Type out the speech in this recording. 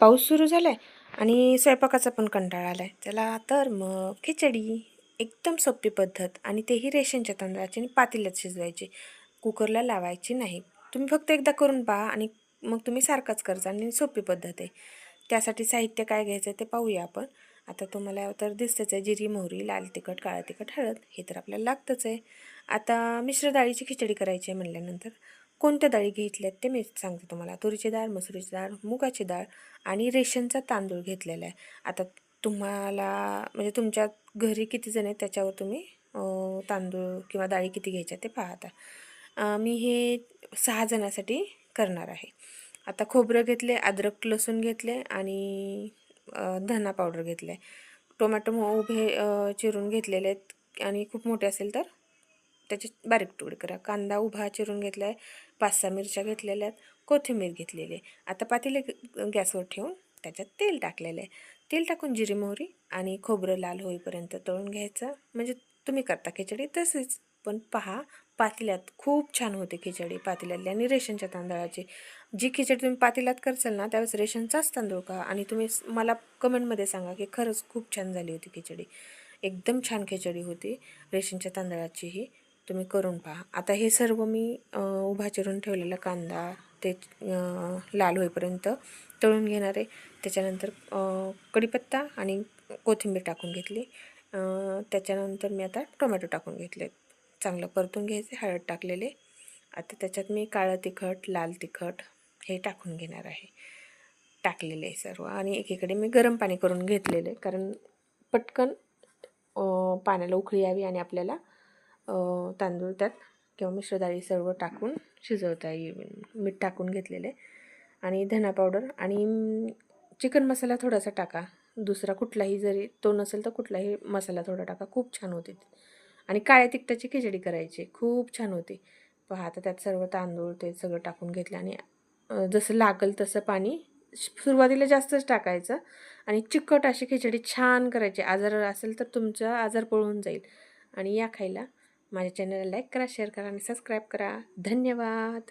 पाऊस सुरू झाला आहे आणि स्वयंपाकाचा पण कंटाळा आला आहे चला तर मग खिचडी एकदम सोपी पद्धत आणि तेही रेशनच्या तांदळाची आणि पातेल्यात शिजवायची. कुकरला लावायची नाही. तुम्ही फक्त एकदा करून पहा आणि मग तुम्ही सारखाच करजा आणि सोपी पद्धत आहे. त्यासाठी साहित्य काय घ्यायचं आहे ते पाहूया आपण. आता तुम्हाला तर दिसतंच आहे जिरी मोहरी लाल तिखट काळं तिखट हळद हे तर आपल्याला लागतंच आहे. आता मिश्र डाळीची खिचडी करायची आहे म्हणल्यानंतर कोणत्या डाळी घेतल्यात ते मी सांगते तुम्हाला. तुरीची डाळ मसुरीची डाळ मुगाची डाळ आणि रेशनचा तांदूळ घेतलेला आहे. आता तुम्हाला म्हणजे तुमच्या घरी किती जण आहेत त्याच्यावर तुम्ही तांदूळ किंवा डाळी किती घ्यायच्या ते पाहता. मी हे सहा जणांसाठी करणार आहे. आता खोबरं घेतले अद्रक लसूण घेतले आणि धना पावडर घेतलं आहे टोमॅटो उभे चिरून घेतलेले आहेत आणि खूप मोठे असेल तर त्याचे बारीक तुकडे करा. कांदा उभा चिरून घेतला आहे पाच सहा मिरच्या घेतलेल्या आहेत. कोथिंबीर घेतलेली आहे. आता पातेले गॅसवर ठेवून त्याच्यात तेल टाकलेलं आहे. तेल टाकून जिरी मोहरी आणि खोबरं लाल होईपर्यंत तळून घ्यायचं. म्हणजे तुम्ही करता खिचडी तसेच पण पहा पातेल्यात खूप छान होते खिचडी. पातेल्यातली आणि रेशनच्या तांदळाची. जी खिचडी तुम्ही पातेल्यात करसाल ना त्यावेळेस रेशनचाच तांदूळ का आणि तुम्ही मला कमेंटमध्ये सांगा की खरंच खूप छान झाली होती खिचडी. एकदम छान खिचडी होती. रेशनच्या तांदळाची ही तुम्ही करून पहा. आता हे सर्व मी उभा चिरून ठेवलेला कांदा ते लाल होईपर्यंत तळून घेणार आहे. त्याच्यानंतर कढीपत्ता आणि कोथिंबीर टाकून घेतली. त्याच्यानंतर मी आता टोमॅटो टाकून घेतले चांगलं परतून घ्यायचे हळद टाकलेले. आता त्याच्यात मी काळं तिखट लाल तिखट हे टाकून घेणार आहे. टाकलेले आहे सर्व. आणि एकीकडे मी गरम पाणी करून घेतलेलं आहे. कारण पटकन पाण्याला उकळी यावी आणि आपल्याला तांदूळ त्यात किंवा मिश्र डाळी सर्व टाकून शिजवता येईल. मीठ टाकून घेतलेले. आणि धना पावडर आणि चिकन मसाला थोडासा टाका. दुसरा कुठलाही जरी तो नसेल तर कुठलाही मसाला थोडा टाका. खूप छान होते आणि काळ्या तिखटाची खिचडी करायची. खूप छान होती. पहा आता त्यात सर्व तांदूळ ते सगळं टाकून घेतलं आणि जसं लागल तसं पाणी सुरुवातीला जास्तच टाकायचं. आणि चिकट अशी खिचडी छान करायची. आजार असेल तर तुमचा आजार पळून जाईल. आणि या खायला माझ्या चॅनलला लाईक करा शेअर करा आणि सबस्क्राईब करा. धन्यवाद.